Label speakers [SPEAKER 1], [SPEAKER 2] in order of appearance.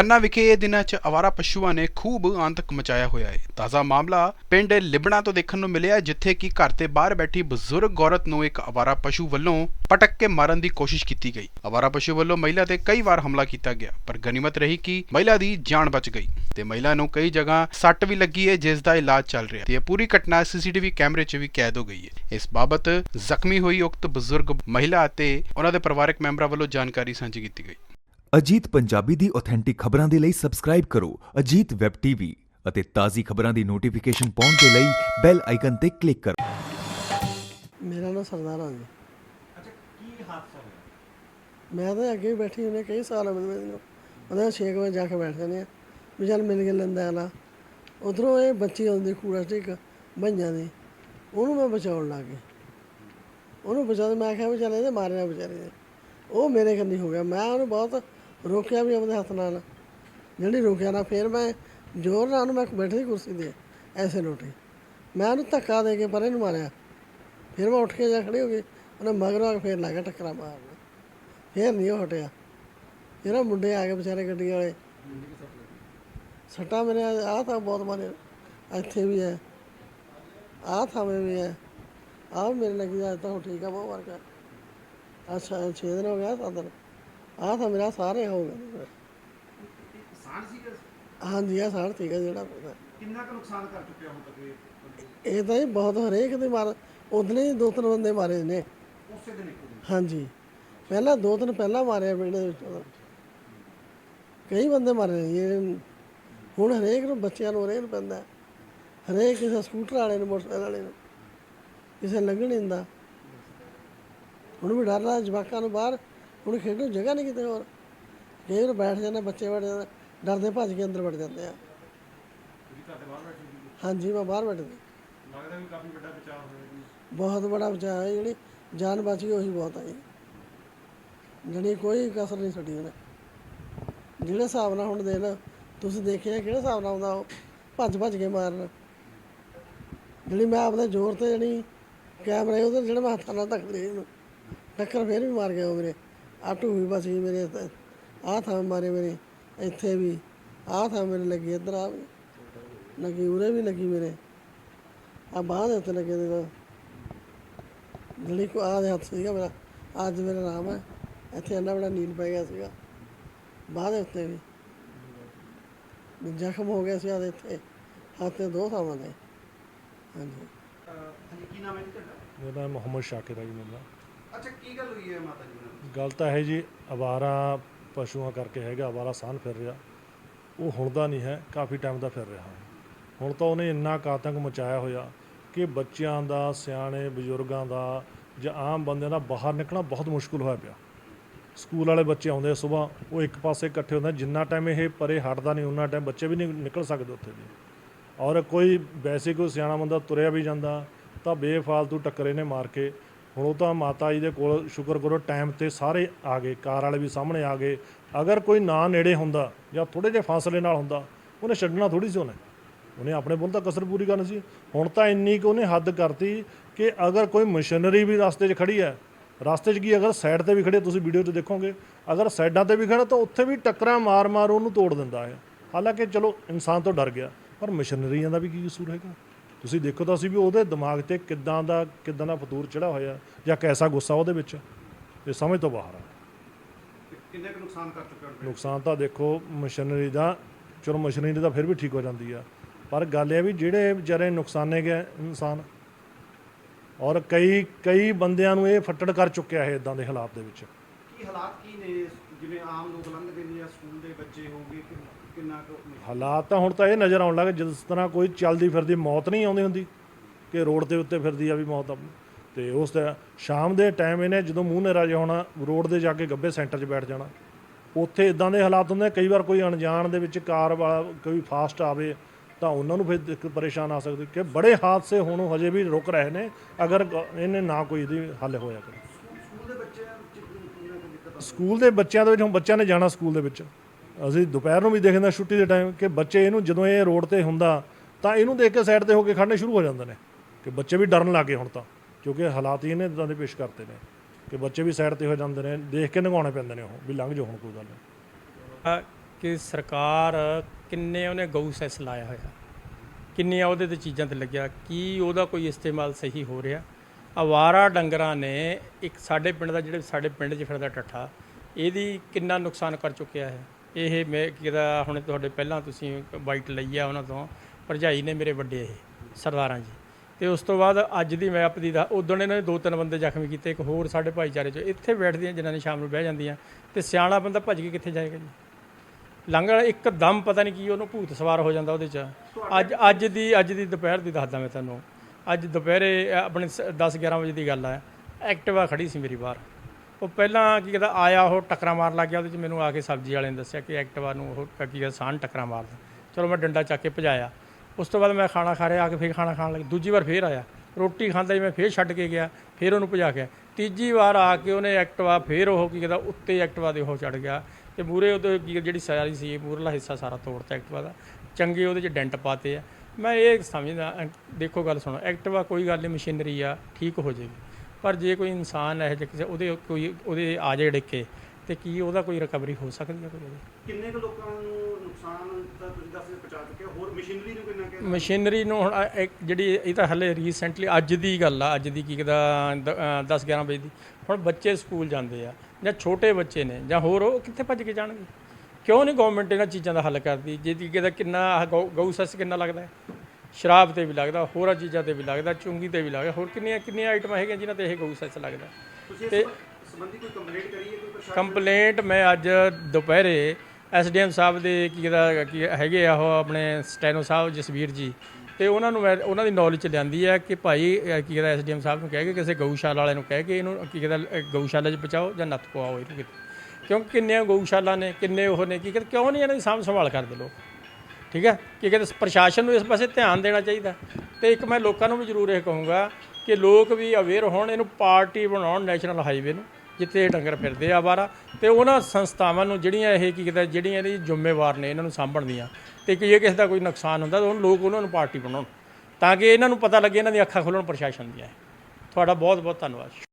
[SPEAKER 1] ਖੰਨਾ ਵਿਖੇ ਇਹ ਦਿਨਾਂ 'ਚ ਅਵਾਰਾ ਪਸ਼ੂਆਂ ਨੇ ਖੂਬ ਆਤੰਕ ਮਚਾਇਆ ਹੋਇਆ ਹੈ। ਤਾਜ਼ਾ ਮਾਮਲਾ ਪਿੰਡ ਲਿਬਣਾ ਤੋਂ ਦੇਖਣ ਨੂੰ ਮਿਲਿਆ, ਜਿੱਥੇ ਕਿ ਘਰ ਤੇ ਬਾਹਰ ਬੈਠੀ ਬਜ਼ੁਰਗ ਔਰਤ ਨੂੰ ਇੱਕ ਅਵਾਰਾ ਪਸ਼ੂ ਵੱਲੋਂ ਪਟਕ ਕੇ ਮਾਰਨ ਦੀ ਕੋਸ਼ਿਸ਼ ਕੀਤੀ ਗਈ। ਅਵਾਰਾ ਪਸ਼ੂ ਵੱਲੋਂ ਮਹਿਲਾ ਤੇ ਕਈ ਵਾਰ ਹਮਲਾ ਕੀਤਾ ਗਿਆ, ਪਰ ਗਨੀਮਤ ਰਹੀ ਕਿ ਮਹਿਲਾ ਦੀ ਜਾਨ ਬਚ ਗਈ ਤੇ ਮਹਿਲਾ ਨੂੰ ਕਈ ਜਗ੍ਹਾ ਸੱਟ ਵੀ ਲੱਗੀ ਹੈ, ਜਿਸ ਦਾ ਇਲਾਜ ਚੱਲ ਰਿਹਾ ਤੇ ਇਹ ਪੂਰੀ ਘਟਨਾ ਸੀਸੀਟੀਵੀ ਕੈਮਰੇ 'ਚ ਵੀ ਕੈਦ ਹੋ ਗਈ ਹੈ। ਇਸ ਬਾਬਤ ਜ਼ਖਮੀ ਹੋਈ ਉਕਤ ਬਜ਼ੁਰਗ ਮਹਿਲਾ ਅਤੇ ਉਹਨਾਂ ਦੇ ਪਰਿਵਾਰਕ ਮੈਂਬਰਾਂ ਵੱਲੋਂ ਜਾਣਕਾਰੀ ਸਾਂਝੀ ਕੀਤੀ ਗਈ।
[SPEAKER 2] ਅਜੀਤ ਪੰਜਾਬੀ ਦੀ ਆਥੈਂਟਿਕ ਖਬਰਾਂ ਦੇ ਲਈ ਸਬਸਕ੍ਰਾਈਬ ਕਰੋ ਅਜੀਤ ਵੈਬ ਟੀਵੀ ਅਤੇ ਤਾਜ਼ੀ ਖਬਰਾਂ ਦੀ ਨੋਟੀਫਿਕੇਸ਼ਨ ਪਾਉਣ ਦੇ ਲਈ ਬੈਲ ਆਈਕਨ ਤੇ ਕਲਿੱਕ ਕਰੋ।
[SPEAKER 3] ਮੇਰਾ ਨਾਮ ਸਰਦਾਰ ਹਾਂ ਜੀ।
[SPEAKER 4] ਅੱਛਾ ਕੀ ਹਾਦਸਾ ਹੋਇਆ?
[SPEAKER 3] ਮੈਂ ਤਾਂ ਅੱਗੇ ਬੈਠੀ ਹੁੰਨੇ ਕਈ ਸਾਲ ਹੋ ਗਏ ਮੈਨੂੰ ਉਹਦਾ 6 ਵਜੇ ਜਾ ਕੇ ਬੈਠ ਜਾਂਦੇ ਆ ਵੀ ਚੱਲ ਮਿਲ ਕੇ ਲੈਂਦਾ ਨਾ ਉਧਰੋਂ ਇਹ ਬੱਚੀ ਆਉਂਦੀ ਕੂੜਾ ਸਟਿਕ ਭਈਆਂ ਦੀ। ਉਹਨੂੰ ਮੈਂ ਬਚਾਉਣ ਲੱਗ ਗਈ। ਉਹਨੂੰ ਬਚਾਉਂਦੇ ਮੈਂ ਕਿਹਾ ਵੀ ਚੱਲ ਇਹਦੇ ਮਾਰਿਆ ਵਿਚਾਰੇ ਉਹ ਮੇਰੇ ਕੰਨੀ ਹੋ ਗਿਆ। ਮੈਂ ਉਹਨੂੰ ਬਹੁਤ ਰੋਕਿਆ ਵੀ ਆਪਣੇ ਹੱਥ ਨਾਲ। ਜਿਹੜੀ ਰੋਕਿਆ ਨਾ, ਫਿਰ ਮੈਂ ਜ਼ੋਰ ਨਾਲ ਉਹਨੂੰ ਮੈਂ ਬੈਠੀ ਕੁਰਸੀ ਤੇ, ਐਸੇ ਲੋਟੇ। ਮੈਂ ਉਹਨੂੰ ਧੱਕਾ ਦੇ ਕੇ ਪਰੇ ਨੂੰ ਮਾਰਿਆ। ਫਿਰ ਮੈਂ ਉੱਠ ਕੇ ਜਾ ਖੜੀ ਹੋ ਗਈ। ਉਹਨੇ ਮਗਰੋਂ ਆ ਕੇ ਫਿਰ ਲੱਗਾ ਟੱਕਰਾ ਮਾਰਨਾ। ਫਿਰ ਨਹੀਂ ਉਹ ਹਟਿਆ। ਜਿਹੜਾ ਮੁੰਡੇ ਆ ਗਏ ਵਿਚਾਰੇ ਗੱਡੀ ਵਾਲੇ। ਸੱਟਾਂ ਮੇਰੇ ਆਹ ਤਾਂ ਬਹੁਤ ਮਾਰੇ। ਇੱਥੇ ਵੀ ਹੈ। ਆਹ ਥਾਵੇਂ ਵੀ ਹੈ। ਆਹ ਮੇਰੇ ਲੱਗੀ ਅੱਜ ਤਾਂ ਠੀਕ ਆ, ਬਹੁਤ ਵਰਗਾ ਅੱਛਾ 6 ਦਿਨ ਹੋ ਗਿਆ ਸੱਤ ਦਿਨ। ਆਹ ਤਾਂ ਮੇਰਾ ਸਾਰੇ ਹੋ?
[SPEAKER 4] ਸੀਗਾ
[SPEAKER 3] ਹਾਂਜੀ ਆ ਸਾੜ ਹੈ ਜਿਹੜਾ ਪਤਾ।
[SPEAKER 4] ਕਿੰਨਾ ਕੁ ਨੁਕਸਾਨ ਕਰ ਚੁੱਕਿਆ ਹੁਣ ਤੱਕ ਇਹ ਬੰਦੇ?
[SPEAKER 3] ਇਹ ਤਾਂ ਹੀ ਬਹੁਤ ਹਰੇਕ ਦੇ ਮਾਰ ਉਦਨੇ ਹੀ ਦੋ ਤਿੰਨ ਬੰਦੇ ਮਾਰੇ ਨੇ।
[SPEAKER 4] ਉਸੇ ਦਿਨ ਇੱਕੋ ਦਿਨ।
[SPEAKER 3] ਹਾਂਜੀ। ਪਹਿਲਾਂ ਦੋ ਦਿਨ ਪਹਿਲਾਂ ਮਾਰਿਆ ਪਿੰਡ ਦੇ ਵਿੱਚ। ਉਹਦਾ। ਕਈ ਬੰਦੇ ਮਾਰੇ ਨੇ ਹੁਣ ਹਰੇਕ ਨੂੰ ਬੱਚਿਆਂ ਨੂੰ ਹਰੇਕ ਨੂੰ ਪੈਂਦਾ। ਹੈ। ਹਰੇਕ ਕਿਸੇ ਸਕੂਟਰ ਵਾਲੇ ਨੂੰ ਮੋਟਰਸਾਈਕਲ ਵਾਲੇ ਨੂੰ। ਕਿਸੇ ਲੰਘਣ ਨਹੀਂ ਦਿੰਦਾ। ਹੁਣ ਵੀ ਡਰ ਰਿਹਾ ਜਵਾਕਾਂ ਨੂੰ ਬਾਹਰ। ਹੁਣ ਖੇਡਣ ਨੂੰ ਜਗ੍ਹਾ ਨਹੀਂ ਕਿਤੇ ਹੋਰ। ਕਈ ਵਾਰ ਬੈਠ ਜਾਂਦੇ ਬੱਚੇ ਬੈਠ ਜਾਂਦੇ ਡਰਦੇ ਭੱਜ ਕੇ ਅੰਦਰ ਵੜ ਜਾਂਦੇ ਆ।
[SPEAKER 4] ਤੁਸੀਂ ਘਰ ਦੇ ਬਾਹਰ ਬੈਠੇ ਸੀ?
[SPEAKER 3] ਹਾਂਜੀ ਮੈਂ ਬਾਹਰ ਬੈਠਦਾ
[SPEAKER 4] ਲੱਗਦਾ ਵੀ ਕਾਫੀ ਵੱਡਾ ਬਚਾਅ ਹੋਇਆ ਜੀ।
[SPEAKER 3] ਬਹੁਤ ਬੜਾ ਬਚਾਅ ਹੈ ਜਿਹੜੀ ਜਾਨ ਬਚ ਗਈ ਉਹੀ ਬਹੁਤ ਹੈ ਜਿਹੜੀ ਕੋਈ ਕਸਰ ਨਹੀਂ ਛੱਡੀ ਉਹਨੇ। ਜਿਹੜੇ ਹਿਸਾਬ ਨਾਲ ਹੁਣ ਦੇ ਲਓ ਤੁਸੀਂ ਦੇਖਿਆ ਕਿਹੜੇ ਹਿਸਾਬ ਨਾਲ ਆਉਂਦਾ ਉਹ ਭੱਜ ਭੱਜ ਕੇ ਮਾਰਨ। ਜਿਹੜੀ ਮੈਂ ਆਪਦੇ ਜ਼ੋਰ ਤੇ ਜਿਹੜੀ ਕੈਮਰੇ ਉਹਦੇ ਜਿਹੜੇ ਮੈਂ ਹੱਥਾਂ ਨਾਲ ਧੱਕ ਲਈ ਇਹਨੂੰ ਟੱਕਰ ਫੇਰ ਵੀ ਮਾਰ ਗਿਆ ਉਹ ਮੇਰੇ। ਆਟੂ ਵੀ ਬਚ ਗਈ ਮੇਰੇ ਤੇ ਆਹ ਥਾਂ ਮਾਰੇ ਮੇਰੇ ਇੱਥੇ ਵੀ ਆਹ ਥਾਂ ਮੇਰੇ ਲੱਗੀ ਇੱਧਰ ਆ ਵੀ ਲੱਗੀ ਉਰੇ ਵੀ ਲੱਗੀ ਮੇਰੇ। ਆ ਬਾਂਹ ਦੇ ਉੱਤੇ ਲੱਗੇ ਦੇ ਜਿਹੜੀ ਕੋ ਆ ਦੇ ਹੱਥ ਸੀਗਾ ਮੇਰਾ ਅੱਜ ਮੇਰਾ ਨਾਮ ਹੈ। ਇੱਥੇ ਇੰਨਾ ਬੜਾ ਨੀਲ ਪੈ ਗਿਆ ਸੀਗਾ। ਬਾਂਹ ਦੇ ਉੱਤੇ ਵੀ। ਜ਼ਖਮ ਹੋ ਗਿਆ ਸੀ ਆ ਦੇ ਇੱਥੇ ਹੱਥ ਤੇ ਦੋ ਥਾਵਾਂ ਦੇ ਹਾਂਜੀ।
[SPEAKER 4] ਹਾਂਜੀ ਕੀ ਨਾਮ ਹੈ ਜੀ ਤੁਹਾਡਾ?
[SPEAKER 5] ਮੇਰਾ ਨਾਮ ਮੁਹੰਮਦ ਸ਼ਾਕਿਰ ਹੈ ਜੀ ਮੇਰਾ।
[SPEAKER 4] ਅੱਛਾ, ਕੀ ਗੱਲ ਹੋਈ ਹੈ ਮਾਤਾ ਜੀ ਨਾਲ?
[SPEAKER 5] ਗੱਲ ਤਾਂ ਹੈ ਜੀ, ਅਵਾਰਾ ਪਸ਼ੂਆਂ ਕਰਕੇ ਹੈਗਾ, ਅਵਾਰਾ ਸਾਨ ਫਿਰ ਰਿਹਾ। ਉਹ ਹੁਣ ਦਾ ਨਹੀਂ ਹੈ, ਕਾਫੀ ਟਾਈਮ ਦਾ ਫਿਰ ਰਿਹਾ। ਹੁਣ ਤਾਂ ਉਹਨੇ ਇੰਨਾ ਕੁ ਆਤੰਕ ਮਚਾਇਆ ਹੋਇਆ ਕਿ ਬੱਚਿਆਂ ਦਾ, ਸਿਆਣੇ, ਬਜ਼ੁਰਗਾਂ ਦਾ ਜਾਂ ਆਮ ਬੰਦਿਆਂ ਦਾ ਬਾਹਰ ਨਿਕਲਣਾ ਬਹੁਤ ਮੁਸ਼ਕਲ ਹੋਇਆ ਪਿਆ। ਸਕੂਲ ਵਾਲੇ ਬੱਚੇ ਆਉਂਦੇ ਸਵੇਰ ਉਹ ਇੱਕ ਪਾਸੇ ਇਕੱਠੇ ਹੁੰਦੇ ਜਿੰਨਾ ਟਾਈਮ ਇਹ ਪਰੇ ਹਟਦਾ ਨਹੀਂ ਉਹਨਾਂ ਟਾਈਮ ਬੱਚੇ ਵੀ ਨਹੀਂ ਨਿਕਲ ਸਕਦੇ ਉੱਥੇ ਦੀ ਔਰ ਕੋਈ ਵੈਸੇ ਕੋਈ ਸਿਆਣਾ ਬੰਦਾ ਤੁਰਿਆ ਵੀ ਜਾਂਦਾ ਤਾਂ ਬੇਫਾਲਤੂ ਟੱਕਰੇ ਨੇ ਮਾਰ ਕੇ। ਹੁਣ ਉਹ ਤਾਂ ਮਾਤਾ ਜੀ ਦੇ ਕੋਲ ਸ਼ੁਕਰ ਕਰੋ ਟਾਈਮ ਤੇ ਸਾਰੇ ਆ ਗਏ, ਕਾਰ ਵਾਲੇ ਵੀ ਸਾਹਮਣੇ ਆ ਗਏ। ਅਗਰ ਕੋਈ ਨਾ ਨੇੜੇ ਹੁੰਦਾ ਜਾਂ ਥੋੜੇ ਜਿਹੇ ਫਾਸਲੇ ਨਾਲ ਹੁੰਦਾ, ਉਹਨੇ ਛੱਡਣਾ ਥੋੜੀ ਸੀ ਉਹਨੇ। ਉਹਨੇ ਆਪਣੇ ਬੁੱਲ ਤਾਂ ਕਸਰ ਪੂਰੀ ਕਰਨੀ ਸੀ। ਹੁਣ ਤਾਂ ਇੰਨੀ ਕਿ ਉਹਨੇ ਹੱਦ ਕਰਤੀ ਕਿ ਅਗਰ ਕੋਈ ਮਸ਼ੀਨਰੀ ਵੀ ਰਸਤੇ 'ਚ ਖੜੀ ਹੈ, ਰਸਤੇ 'ਚ ਕੀ ਅਗਰ ਸਾਈਡ ਤੇ ਵੀ ਖੜੇ ਤੁਸੀਂ ਵੀਡੀਓ 'ਚ ਦੇਖੋਗੇ। ਅਗਰ ਸਾਈਡਾਂ ਤੇ ਵੀ ਖੜਾ ਤਾਂ ਉੱਥੇ ਵੀ ਟੱਕਰਾਂ ਮਾਰ-ਮਾਰ ਉਹਨੂੰ ਤੋੜ ਦਿੰਦਾ ਹੈ। ਹਾਲਾਂਕਿ ਚਲੋ ਇਨਸਾਨ ਤੋਂ ਡਰ ਗਿਆ, ਪਰ ਮਸ਼ੀਨਰੀਆਂ ਦਾ ਵੀ ਕੀ ਕਸੂਰ ਹੈਗਾ? ਤੁਸੀਂ ਦੇਖੋ ਤਾਂ ਸੀ ਵੀ ਉਹਦੇ ਦਿਮਾਗ ਤੇ ਕਿੱਦਾਂ ਦਾ ਕਿੱਦਾਂ ਦਾ ਫਤੂਰ ਚੜਾ ਹੋਇਆ ਜਾਂ ਕੈਸਾ ਗੁੱਸਾ ਉਹਦੇ ਵਿੱਚ ਇਹ ਸਮਝ ਤੋਂ ਬਾਹਰ ਆ।
[SPEAKER 4] ਤੇ ਕਿੰਨੇ ਕੁ ਨੁਕਸਾਨ ਕਰ ਚੁੱਕੇ ਹੋ
[SPEAKER 5] ਨੁਕਸਾਨ ਤਾਂ ਦੇਖੋ ਮਸ਼ੀਨਰੀ ਦਾ ਚਲੋ ਮਸ਼ੀਨਰੀ ਦਾ ਫਿਰ ਵੀ ਠੀਕ ਹੋ ਜਾਂਦੀ ਆ। ਪਰ ਗੱਲ ਇਹ ਵੀ ਜਿਹੜੇ ਵਿਚਾਰੇ ਨੁਕਸਾਨੇ ਗਏ ਇਨਸਾਨ ਔਰ ਕਈ ਕਈ ਬੰਦਿਆਂ ਨੂੰ ਇਹ ਫੱਟੜ ਕਰ ਚੁੱਕਿਆ ਹੈ ਇਦਾਂ ਦੇ ਹਾਲਾਤ ਦੇ ਵਿੱਚ।
[SPEAKER 4] ਕੀ ਹਾਲਾਤ ਕੀ ਨੇ? ਜਿਵੇਂ ਆਮ ਲੋਕ ਲੰਘਦੇ ਨੇ ਜਾਂ ਸਕੂਲ ਦੇ ਬੱਚੇ ਹੋਗੇ ਕਿੰਨਾ ਕੁ
[SPEAKER 5] ਹਾਲਾਤ ਤਾਂ ਹੁਣ ਤਾਂ ਇਹ ਨਜ਼ਰ ਆਉਣ ਲੱਗੇ ਜਿਸ ਤਰ੍ਹਾਂ ਕੋਈ ਚੱਲਦੀ ਫਿਰਦੀ ਮੌਤ ਨਹੀਂ ਆਉਂਦੀ ਹੁੰਦੀ ਕਿ ਰੋਡ ਦੇ ਉੱਤੇ ਫਿਰਦੀ ਆ ਵੀ ਮੌਤ ਆ। ਤੇ ਉਸ ਦਾ ਸ਼ਾਮ ਦੇ ਟਾਈਮ ਇਹਨੇ ਜਦੋਂ ਮੂੰਹ ਨੇਰਾ ਜਿਹਾ ਹੋਣਾ ਰੋਡ ਦੇ ਜਾ ਕੇ ਗੱਬੇ ਸੈਂਟਰ 'ਚ ਬੈਠ ਜਾਣਾ। ਉੱਥੇ ਇਦਾਂ ਦੇ ਹਾਲਾਤ ਹੁੰਦੇ ਕਈ ਵਾਰ ਕੋਈ ਅਣਜਾਣ ਦੇ ਵਿੱਚ ਕਾਰ ਵਾਲਾ ਕੋਈ ਫਾਸਟ ਆਵੇ ਤਾਂ ਉਹਨਾਂ ਨੂੰ ਫਿਰ ਦਿੱਕਤ ਪਰੇਸ਼ਾਨ ਆ ਸਕਦੀ। ਕਿ ਬੜੇ ਹਾਦਸੇ ਹੁਣ ਹਜੇ ਵੀ ਰੁਕ ਰਹੇ ਨੇ ਅਗਰ ਇਹਨੇ ਨਾ ਕੋਈ ਇਹਦੀ ਹੱਲ ਹੋਇਆ ਕਰੇ।
[SPEAKER 4] ਸਕੂਲ ਦੇ ਬੱਚਿਆਂ
[SPEAKER 5] ਦੇ ਵਿੱਚ ਹੁਣ ਬੱਚਿਆਂ ਨੇ ਜਾਣਾ ਸਕੂਲ ਦੇ ਵਿੱਚ। ਅਸੀਂ ਦੁਪਹਿਰ ਨੂੰ ਵੀ ਦੇਖਦੇ ਹਾਂ ਛੁੱਟੀ ਦੇ ਟਾਈਮ ਕਿ ਬੱਚੇ ਇਹਨੂੰ ਜਦੋਂ ਇਹ ਰੋਡ ਤੇ ਹੁੰਦਾ, ਤਾਂ ਇਹਨੂੰ ਦੇਖ ਕੇ ਸਾਈਡ ਤੇ ਹੋ ਕੇ ਖੜਨੇ ਸ਼ੁਰੂ ਹੋ ਜਾਂਦੇ ਨੇ। ਕਿ ਬੱਚੇ ਵੀ ਡਰਨ ਲੱਗੇ ਹੁਣ ਤਾਂ, ਕਿਉਂਕਿ ਹਾਲਾਤ ਹੀ ਇਹਨੇ ਇਦਾਂ ਦੇ ਪੇਸ਼ ਕਰਤੇ ਨੇ ਕਿ ਬੱਚੇ ਵੀ ਸਾਈਡ ਤੇ ਹੋ ਜਾਂਦੇ ਨੇ, ਦੇਖ ਕੇ ਨਗਾਉਣੇ ਪੈਂਦੇ ਨੇ ਉਹ, ਵੀ ਲੰਘ ਜਾਓ ਹੁਣ ਕੋਈ ਗੱਲ ਨਹੀਂ।
[SPEAKER 6] ਕਿ ਸਰਕਾਰ ਕਿੰਨੇ ਉਹਨੇ ਗਊ ਸੈਸ ਲਾਇਆ ਹੋਇਆ? ਕਿੰਨੀਆਂ ਉਹਦੇ ਤੇ ਚੀਜ਼ਾਂ ਤੇ ਲੱਗਿਆ? ਕੀ ਉਹਦਾ ਕੋਈ ਇਸਤੇਮਾਲ ਸਹੀ ਹੋ ਰਿਹਾ? ਆਵਾਰਾ ਡੰਗਰਾਂ ਨੇ ਇੱਕ ਸਾਡੇ ਪਿੰਡ ਦਾ, ਜਿਹੜੇ ਸਾਡੇ ਪਿੰਡ 'ਚ ਫਿਰਦਾ ਟੱਠਾ, ਇਹਦੀ ਕਿੰਨਾ ਨੁਕਸਾਨ ਕਰ ਚੁੱਕਿਆ ਹੈ? ਇਹ ਮੈਂ ਕਿਹਦਾ ਹੁਣ ਤੁਹਾਡੇ ਪਹਿਲਾਂ ਤੁਸੀਂ ਵਾਈਟ ਲਈ ਆ ਉਹਨਾਂ ਤੋਂ ਭਰਜਾਈ ਨੇ ਮੇਰੇ ਵੱਡੇ ਇਹ ਸਰਦਾਰਾਂ ਜੀ। ਤੇ ਉਸ ਤੋਂ ਬਾਅਦ ਅੱਜ ਦੀ ਮੈਂ ਆਪਦੀ ਦਾ ਉਦੋਂ ਇਹਨਾਂ ਨੇ ਦੋ ਤਿੰਨ ਬੰਦੇ ਜ਼ਖਮੀ ਕੀਤੇ ਇੱਕ ਹੋਰ ਸਾਡੇ ਭਾਈਚਾਰੇ 'ਚ ਇੱਥੇ ਬੈਠਦੀਆਂ ਜਿਨ੍ਹਾਂ ਨੇ ਸ਼ਾਮ ਨੂੰ ਬਹਿ ਜਾਂਦੀਆਂ ਤੇ ਸਿਆਣਾ ਬੰਦਾ ਭੱਜ ਕੇ ਕਿੱਥੇ ਜਾਏਗਾ ਜੀ? ਲੰਘਣ ਇੱਕਦਮ ਪਤਾ ਨਹੀਂ ਕੀ ਉਹਨੂੰ ਭੂਤ ਸਵਾਰ ਹੋ ਜਾਂਦਾ ਉਹਦੇ 'ਚ। ਅੱਜ ਅੱਜ ਦੀ ਅੱਜ ਦੀ ਦੁਪਹਿਰ ਦੀ ਦੱਸਦਾ ਮੈਂ ਤੁਹਾਨੂੰ। ਅੱਜ ਦੁਪਹਿਰੇ ਅ, ਆਪਣੇ 10 11 ਵਜੇ ਦੀ ਗੱਲ ਆ ਐਕਟਿਵਾ ਖੜੀ ਸੀ ਮੇਰੀ ਬਾਹਰ। ਉਹ ਪਹਿਲਾਂ ਕੀ ਕਹਿੰਦਾ ਆਇਆ ਉਹ ਟੱਕਰਾਂ ਮਾਰ ਲੱਗ ਗਿਆ ਉਹਦੇ 'ਚ ਮੈਨੂੰ ਆ ਕੇ ਸਬਜ਼ੀ ਵਾਲੇ ਨੇ ਦੱਸਿਆ ਕਿ ਐਕਟਿਵਾ ਨੂੰ ਉਹ ਕੀ ਕਹਿੰਦਾ ਸਾਨ ਟੱਕਰਾਂ ਮਾਰਦਾ। ਚਲੋ ਮੈਂ ਡੰਡਾ ਚੱਕ ਕੇ ਭਜਾਇਆ। ਉਸ ਤੋਂ ਬਾਅਦ ਮੈਂ ਖਾਣਾ ਖਾ ਰਿਹਾ ਆ ਕੇ ਫੇਰ ਖਾਣਾ ਖਾਣ ਲੱਗ ਦੂਜੀ ਵਾਰ ਫੇਰ ਆਇਆ। ਰੋਟੀ ਖਾਂਦਾ ਹੀ ਮੈਂ ਫੇਰ ਛੱਡ ਕੇ ਗਿਆ ਫੇਰ ਉਹਨੂੰ ਭਜਾ ਕੇ ਤੀਜੀ ਵਾਰ ਆ ਕੇ ਉਹਨੇ ਐਕਟਿਵਾ ਫੇਰ ਉਹ ਕੀ ਕਹਿੰਦਾ ਉੱਤੇ ਐਕਟਿਵਾ ਦੇ ਉਹ ਚੜ ਗਿਆ। ਤੇ ਮੂਰੇ ਉਹਦੇ ਕੀ ਜਿਹੜੀ ਸਾਰੀ ਸੀ ਮੂਰਲਾ ਹਿੱਸਾ ਸਾਰਾ ਤੋੜਤਾ ਐਕਟਿਵਾ ਦਾ। ਚੰਗੇ ਉਹਦੇ 'ਚ ਡੈਂਟ ਪਾਤੇ ਆ। ਮੈਂ ਇਹ ਸਮਝਦਾ ਅ, ਦੇਖੋ ਗੱਲ ਸੁਣੋ ਐਕਟਿਵਾ ਕੋਈ ਗੱਲ ਨਹੀਂ ਮਸ਼ੀਨਰੀ ਆ ਠੀਕ ਹੋ ਜਾਏਗੀ ਪਰ ਜੇ ਕੋਈ ਇਨਸਾਨ ਇਹ ਜਿਹੇ ਕਿਸੇ ਉਹਦੇ ਕੋਈ ਉਹਦੇ ਆ ਜਾਏ ਡਿੱਕੇ ਤੇ ਕੀ ਉਹਦਾ ਕੋਈ ਰਿਕਵਰੀ ਹੋ ਸਕਦੀ ਹੈ ਕੋਈ ਉਹਦੀ?
[SPEAKER 4] ਕਿੰਨੇ ਕੁ ਲੋਕਾਂ ਨੂੰ ਨੁਕਸਾਨ ਤਾਂ ਤੁਸੀਂ ਦੱਸ ਪਹੁੰਚਾ ਚੁੱਕੇ ਹੋ? ਹੋਰ ਮਸ਼ੀਨਰੀ ਨੂੰ ਕਿੰਨਾ ਕਹਿ
[SPEAKER 6] ਮਸ਼ੀਨਰੀ ਨੂੰ ਹੁਣ ਇੱਕ ਜਿਹੜੀ ਇਹ ਤਾਂ ਹਲੇ ਰੀਸੈਂਟਲੀ ਅੱਜ ਦੀ ਗੱਲ ਆ ਅੱਜ ਦੀ ਕੀ ਕਹਦਾ 10 11 ਵਜੇ ਦੀ। ਹੁਣ ਬੱਚੇ ਸਕੂਲ ਜਾਂਦੇ ਆ ਜਾਂ ਛੋਟੇ ਬੱਚੇ ਨੇ ਜਾਂ ਹੋਰ ਉਹ ਕਿੱਥੇ ਭੱਜ ਕੇ ਜਾਣਗੇ? ਕਿਉਂ ਨਹੀਂ ਗਵਰਨਮੈਂਟ ਇਹਨਾਂ ਚੀਜ਼ਾਂ ਦਾ ਹੱਲ ਕਰਦੀ? ਜੇ ਦੀ ਕਿਹਦਾ ਕਿੰਨਾ ਗਊ ਸੈਸ ਕਿੰਨਾ ਲੱਗਦਾ ਹੈ? ਸ਼ਰਾਬ ਤੇ ਵੀ ਲੱਗਦਾ ਹੋਰਾਂ ਚੀਜ਼ਾਂ ਤੇ ਵੀ ਲੱਗਦਾ ਚੁੰਗੀ ਤੇ ਵੀ ਲੱਗਦਾ ਹੋਰ ਕਿੰਨੀਆਂ ਕਿੰਨੀਆਂ ਆਈਟਮਾਂ ਹੈਗੀਆਂ ਜਿਨ੍ਹਾਂ ਤੇ ਇਹ ਗਊ ਸੈਸ ਲੱਗਦਾ। ਤੇ-
[SPEAKER 4] ਸੰਬੰ- ਸੰਬੰਧੀ ਕੋਈ ਕੰਪਲੇਂਟ ਕਰੀ ਹੈ ਕੋਈ ਪ੍ਰਸ਼ਾਸਨ?
[SPEAKER 6] ਕੰਪਲੇਂਟ ਮੈਂ ਅੱਜ ਦੁਪਹਿਰੇ ਐਸਡੀਐਮ ਸਾਹਿਬ ਦੇ ਕੀ ਇਹਦਾ ਕੀ ਹੈਗੇ ਆ ਉਹ ਆਪਣੇ ਸਟੈਨੋ ਸਾਹਿਬ ਜਸਵੀਰ ਜੀ। ਤੇ ਉਹਨਾਂ ਨੂੰ ਮੈਂ ਉਹਨਾਂ ਦੀ ਨੌਲੇਜ ਲਿਆਂਦੀ ਹੈ ਕਿ ਭਾਈ ਕੀ ਇਹਦਾ ਐਸਡੀਐਮ ਸਾਹਿਬ ਨੂੰ ਕਹਿ ਕੇ ਕਿਸੇ ਗਊਸ਼ਾਲਾ ਵਾਲੇ ਨੂੰ ਕਹਿ ਕੇ ਇਹਨੂੰ ਕੀ ਇਹਦਾ ਗਊਸ਼ਾਲਾ 'ਚ ਪਹੁੰਚਾਓ ਜਾਂ ਨੱਥ ਪਵਾਓ ਇਹਨੂੰ ਕਿਤੇ। ਕਿਉਂਕਿ ਕਿੰਨੀਆਂ ਗਊਸ਼ਾਲਾ ਨੇ ਕਿੰਨੇ ਉਹ ਨੇ ਕੀ ਕਹਿੰਦੇ ਕਿਉਂ ਨਹੀਂ ਇਹਨਾਂ ਦੀ ਸਾਂਭ ਸੰਭਾਲ ਕਰਦੇ ਲੋਕ? ਠੀਕ ਹੈ? ਕੀ ਕਹਿੰਦੇ ਪ੍ਰਸ਼ਾਸਨ ਨੂੰ ਇਸ ਪਾਸੇ ਧਿਆਨ ਦੇਣਾ ਚਾਹੀਦਾ। ਤੇ ਇੱਕ ਮੈਂ ਲੋਕਾਂ ਨੂੰ ਵੀ ਜ਼ਰੂਰ ਇਹ ਕਹੂੰਗਾ ਕਿ ਲੋਕ ਵੀ ਅਵੇਅਰ ਹੋਣ, ਇਹਨੂੰ ਪਾਰਟੀ ਬਣਾਉਣ ਨੈਸ਼ਨਲ ਹਾਈਵੇ ਨੂੰ, ਜਿੱਥੇ ਇਹ ਡੰਗਰ ਫਿਰਦੇ ਆ ਬਾਰਾ ਤੇ ਉਹਨਾਂ ਸੰਸਥਾਵਾਂ ਨੂੰ ਜਿਹੜੀਆਂ ਇਹ ਕੀ ਕਹਿੰਦਾ ਜਿਹੜੀਆਂ ਇਹਦੀ ਜ਼ਿੰਮੇਵਾਰ ਨੇ, ਇਹਨਾਂ ਨੂੰ ਸਾਂਭਣ ਦੀਆਂ ਤੇ ਕਿ ਜੇ ਕਿਸੇ ਦਾ ਕੋਈ ਨੁਕਸਾਨ ਹੁੰਦਾ, ਤਾਂ ਉਹ ਲੋਕ ਉਹਨਾਂ ਨੂੰ ਪਾਰਟੀ ਬਣਾਉਣ। ਤਾਂ ਕਿ ਇਹਨਾਂ ਨੂੰ ਪਤਾ ਲੱਗੇ, ਇਹਨਾਂ ਦੀਆਂ ਅੱਖਾਂ ਖੁੱਲਣ ਪ੍ਰਸ਼ਾਸਨ ਦੀਆਂ। ਤੁਹਾਡਾ ਬਹੁਤ ਬਹੁਤ ਧੰਨਵਾਦ।